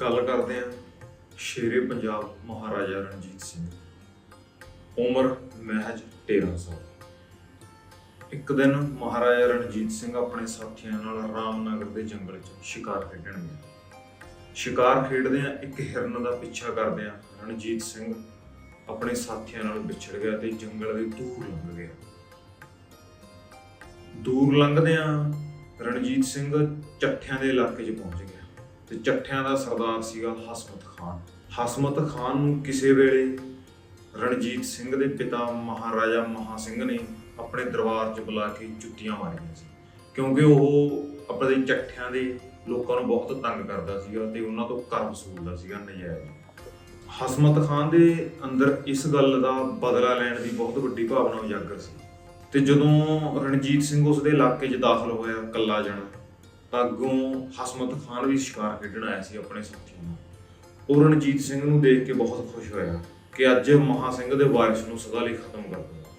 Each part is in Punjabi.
ਗੱਲ ਕਰਦੇ ਹਾਂ ਸ਼ੇਰੇ ਪੰਜਾਬ ਮਹਾਰਾਜਾ ਰਣਜੀਤ ਸਿੰਘ। ਉਮਰ ਮਹਿਜ 13 ਸਾਲ। ਇੱਕ ਦਿਨ ਮਹਾਰਾਜਾ ਰਣਜੀਤ ਸਿੰਘ ਆਪਣੇ ਸਾਥੀਆਂ ਨਾਲ ਰਾਮਨਗਰ ਦੇ ਜੰਗਲ 'ਚ ਸ਼ਿਕਾਰ ਖੇਡਣ ਗਿਆ। ਸ਼ਿਕਾਰ ਖੇਡਦਿਆਂ ਇੱਕ ਹਿਰਨ ਦਾ ਪਿੱਛਾ ਕਰਦਿਆਂ ਰਣਜੀਤ ਸਿੰਘ ਆਪਣੇ ਸਾਥੀਆਂ ਨਾਲ ਵਿਛੜ ਗਿਆ ਤੇ ਜੰਗਲ ਦੇ ਦੂਰ ਲੰਘ ਗਿਆ। ਦੂਰ ਲੰਘਦਿਆਂ ਰਣਜੀਤ ਸਿੰਘ ਚੱਠਿਆਂ ਦੇ ਇਲਾਕੇ 'ਚ ਪਹੁੰਚ ਗਿਆ। ਤੇ ਚੱਠਿਆਂ ਦਾ ਸਰਦਾਰ ਸੀਗਾ ਹਸਮਤ ਖਾਨ। ਹਸਮਤ ਖਾਨ ਨੂੰ ਕਿਸੇ ਵੇਲੇ ਰਣਜੀਤ ਸਿੰਘ ਦੇ ਪਿਤਾ ਮਹਾਰਾਜਾ ਮਹਾ ਸਿੰਘ ਨੇ ਆਪਣੇ ਦਰਬਾਰ 'ਚ ਬੁਲਾ ਕੇ ਜੁੱਤੀਆਂ ਮਾਰੀਆਂ ਸੀ। ਕਿਉਂਕਿ ਉਹ ਆਪਣੇ ਚੱਠਿਆਂ ਦੇ ਲੋਕਾਂ ਨੂੰ ਬਹੁਤ ਤੰਗ ਕਰਦਾ ਸੀਗਾ ਤੇ ਉਹਨਾਂ ਤੋਂ ਕਰ ਵਸੂਲਦਾ ਸੀਗਾ ਨਜਾਇਜ਼। ਹਸਮਤ ਖਾਨ ਦੇ ਅੰਦਰ ਇਸ ਗੱਲ ਦਾ ਬਦਲਾ ਲੈਣ ਦੀ ਬਹੁਤ ਵੱਡੀ ਭਾਵਨਾ ਉਜਾਗਰ ਸੀ। ਤੇ ਜਦੋਂ ਰਣਜੀਤ ਸਿੰਘ ਉਸ ਦੇ ਇਲਾਕੇ 'ਚ ਦਾਖਲ ਹੋਇਆ, ਕੱਲਾ ਜਣਾ ਤਾਂ ਅੱਗੋਂ ਹਸਮਤ ਖਾਨ ਵੀ ਸ਼ਿਕਾਰ ਖੇਡਣ ਆਇਆ ਸੀ ਆਪਣੇ ਸਾਥੀ ਨਾਲ ਉਹ ਰਣਜੀਤ ਸਿੰਘ ਨੂੰ ਦੇਖ ਕੇ ਬਹੁਤ ਖੁਸ਼ ਹੋਇਆ ਕਿ ਅੱਜ ਮਹਾ ਸਿੰਘ ਦੇ ਵਾਰਿਸ ਨੂੰ ਸਦਾ ਲਈ ਖਤਮ ਕਰ ਦਿੱਤਾ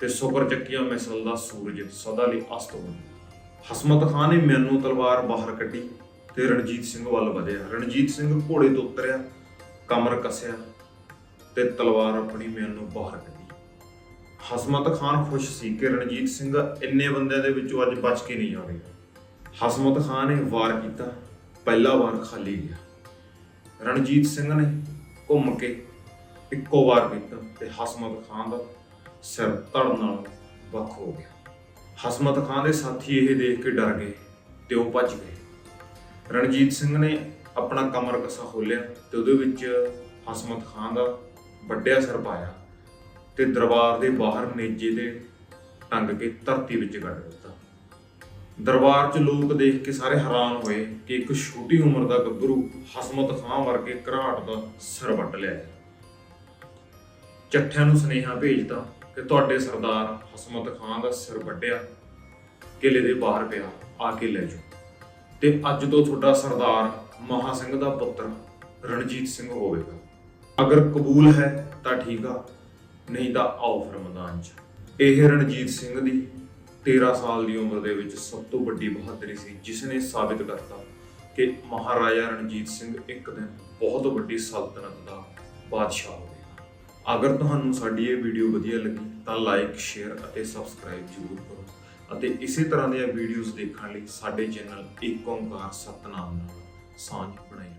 ਤੇ ਸੁਕਰ ਚੱਕੀਆਂ ਮਿਸਲ ਦਾ ਸੂਰਜ ਸਦਾ ਲਈ ਅਸਤ ਹੋ ਗਿਆ ਹਸਮਤ ਖਾਨ ਨੇ ਮੈਨੂੰ ਤਲਵਾਰ ਬਾਹਰ ਕੱਢੀ ਤੇ ਰਣਜੀਤ ਸਿੰਘ ਵੱਲ ਵਧਿਆ। ਰਣਜੀਤ ਸਿੰਘ ਘੋੜੇ ਤੋਂ ਉਤਰਿਆ, ਕਮਰ ਕੱਸਿਆ ਤੇ ਤਲਵਾਰ ਆਪਣੀ ਮੈਨੂੰ ਬਾਹਰ ਕੱਢੀ। ਹਸਮਤ ਖਾਨ ਖੁਸ਼ ਸੀ ਕਿ ਰਣਜੀਤ ਸਿੰਘ ਇੰਨੇ ਬੰਦਿਆਂ ਦੇ ਵਿੱਚੋਂ ਅੱਜ ਬਚ ਕੇ ਨਹੀਂ ਜਾ ਰਿਹਾ। ਹਸਮਤ ਖਾਨ ਨੇ ਵਾਰ ਕੀਤਾ, ਪਹਿਲਾ ਵਾਰ ਖਾਲੀ ਗਿਆ। ਰਣਜੀਤ ਸਿੰਘ ਨੇ ਘੁੰਮ ਕੇ ਇੱਕੋ ਵਾਰ ਕੀਤਾ ਤੇ ਹਸਮਤ ਖਾਨ ਦਾ ਸਿਰ ਧੜ ਨਾਲ ਵੱਖ ਹੋ ਗਿਆ। ਹਸਮਤ ਖਾਨ ਦੇ ਸਾਥੀ ਇਹ ਦੇਖ ਕੇ ਡਰ ਗਏ ਤੇ ਉਹ ਭੱਜ ਗਏ। ਰਣਜੀਤ ਸਿੰਘ ਨੇ ਆਪਣਾ ਕਮਰ ਕੱਸਾ ਖੋਲਿਆ ਤੇ ਉਹਦੇ ਵਿੱਚ ਹਸਮਤ ਖਾਨ ਦਾ ਵੱਡਿਆ ਸਿਰ ਪਾਇਆ ਤੇ ਦਰਬਾਰ ਦੇ ਬਾਹਰ ਨੇਜੇ ਤੇ ਟੰਗ ਕੇ ਧਰਤੀ ਵਿੱਚ ਗੱਡ ਦਿੱਤਾ। ਦਰਬਾਰ 'ਚ ਲੋਕ ਦੇਖ ਕੇ ਸਾਰੇ ਹੈਰਾਨ ਹੋਏ ਕਿ ਇੱਕ ਛੋਟੀ ਉਮਰ ਦਾ ਗੱਭਰੂ ਹਸਮਤ ਖਾਂ ਵਰਗੇ ਘਰਾਟ ਦਾ ਸਿਰ ਵੱਟ ਲਿਆ ਹੈ। ਚੱਠਿਆਂ ਨੂੰ ਸੁਨੇਹਾ ਭੇਜਤਾ ਕਿ ਤੁਹਾਡੇ ਸਰਦਾਰ ਹਸਮਤ ਖਾਂ ਦਾ ਸਿਰ ਵੱਢਿਆ, ਕਿਲੇ ਦੇ ਬਾਹਰ ਪਿਆ, ਆ ਕੇ ਲੈ ਜਾਓ। ਤੇ ਅੱਜ ਤੋਂ ਤੁਹਾਡਾ ਸਰਦਾਰ ਮਹਾ ਸਿੰਘ ਦਾ ਪੁੱਤਰ ਰਣਜੀਤ ਸਿੰਘ ਹੋਵੇਗਾ। ਅਗਰ ਕਬੂਲ ਹੈ ਤਾਂ ਠੀਕ ਆ, ਨਹੀਂ ਤਾਂ ਆਓ ਫਿਰ ਮੈਦਾਨ 'ਚ। ਇਹ ਰਣਜੀਤ ਸਿੰਘ ਦੀ 13 ਸਾਲ ਦੀ ਉਮਰ ਦੇ ਵਿੱਚ ਸਭ ਤੋਂ ਵੱਡੀ ਬਹਾਦਰੀ ਸੀ ਜਿਸ ਨੇ ਸਾਬਿਤ ਕਰਤਾ ਕਿ ਮਹਾਰਾਜਾ ਰਣਜੀਤ ਸਿੰਘ ਇੱਕ ਦਿਨ ਬਹੁਤ ਵੱਡੀ ਸਲਤਨਤ ਦਾ ਬਾਦਸ਼ਾਹ ਹੋਵੇਗਾ। ਅਗਰ ਤੁਹਾਨੂੰ ਸਾਡੀ ਇਹ ਵੀਡੀਓ ਵਧੀਆ ਲੱਗੀ, ਤਾਂ ਲਾਈਕ ਸ਼ੇਅਰ ਅਤੇ ਸਬਸਕ੍ਰਾਈਬ ਜ਼ਰੂਰ ਕਰੋ ਅਤੇ ਇਸੇ ਤਰ੍ਹਾਂ ਦੀਆਂ ਵੀਡੀਓਜ਼ ਦੇਖਣ ਲਈ ਸਾਡੇ ਚੈਨਲ ਏਕ ਓੰਕਾਰ ਸਤਨਾਮ ਨਾਲ ਸਾਂਝ ਬਣਾਈ